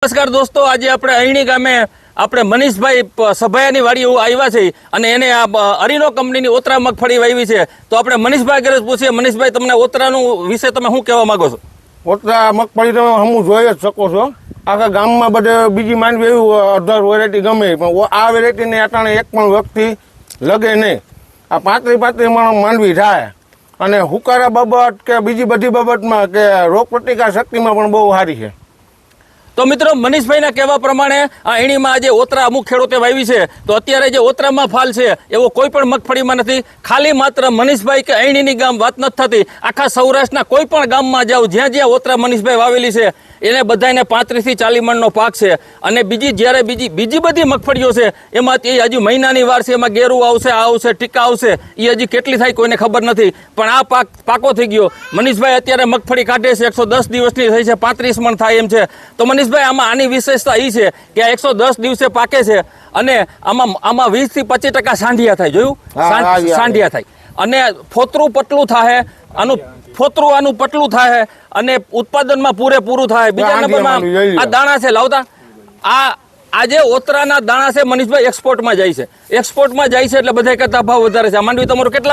નમસ્કાર દોસ્તો, આજે આપણે અહીણી ગામે આપણે મનીષભાઈ સભાયાની વાડી આવ્યા છે અને એને આ અરીનો કંપનીની ઓતરા મગફળી વાવી છે. તો આપણે મનીષભાઈ ઘરે પૂછીએ, મનીષભાઈ, તમને ઓતરાનું વિશે તમે શું કહેવા માંગો છો? ઓતરા મગફળી તમે હમું જોઈ જ શકો છો. આખા ગામમાં બધે બીજી માનવી એવું અઢાર વેરાયટી ગમે, પણ આ વેરાયટીને અટાણે એક પણ વ્યક્તિ લગે નહીં. આ પાંત્રી પાંત્રી માનવી થાય. અને હુકારા બાબત કે બીજી બધી બાબતમાં કે રોગ પ્રતિકાર શક્તિમાં પણ બહુ સારી છે. તો મિત્રો, મનીષભાઈના કહેવા પ્રમાણે આ એણીમાં આજે ઓતરા અમુક ખેડૂતે વાવી છે. તો અત્યારે જે ઓતરામાં ફાલ છે, એવો કોઈ પણ મગફળીમાં નથી. ખાલી માત્ર મનીષભાઈ કે અણીની ગામ વાત નથી થતી. આખા સૌરાષ્ટ્રના કોઈ પણ ગામમાં જાઓ, જ્યાં જ્યાં ઓતરા મનીષભાઈ વાવેલી છે, એને બધાને પાંત્રીસથી ચાલીસ મણનો પાક છે. અને બીજી, જ્યારે બીજી બીજી બધી મગફળીઓ છે, એમાં એ હજુ મહિનાની વાર છે, એમાં ગેરું આવશે, આ આવશે, ટીકા આવશે એ હજી કેટલી થાય કોઈને ખબર નથી. પણ આ પાક પાકો થઈ ગયો. મનીષભાઈ અત્યારે મગફળી કાઢે છે, એકસો દસ દિવસની થઈ છે, પાંત્રીસ મણ થાય એમ છે. તો મનીષભાઈ આમાં આની વિશેષતા એ છે કે એકસો દસ દિવસે પાકે છે અને આમાં આમાં વીસથી પચીસ ટકા સાંઢિયા થાય જોયું. સાંઢિયા થાય. અને ફોતરું પટલું થાય આનું ફોતરું આનું પટલું થાય અને ઉત્પાદનમાં પૂરેપૂરું થાય બીજા નંબરમાં. આ દાણા છે લાવતા. આ આજે ઓતરાના દાણા છે મનીષભાઈ એક્સપોર્ટમાં જાય છે. એક્સપોર્ટમાં જાય છે એટલે બધા કરતા ભાવ વધારે છે. આ માંડવી તમારું કેટલા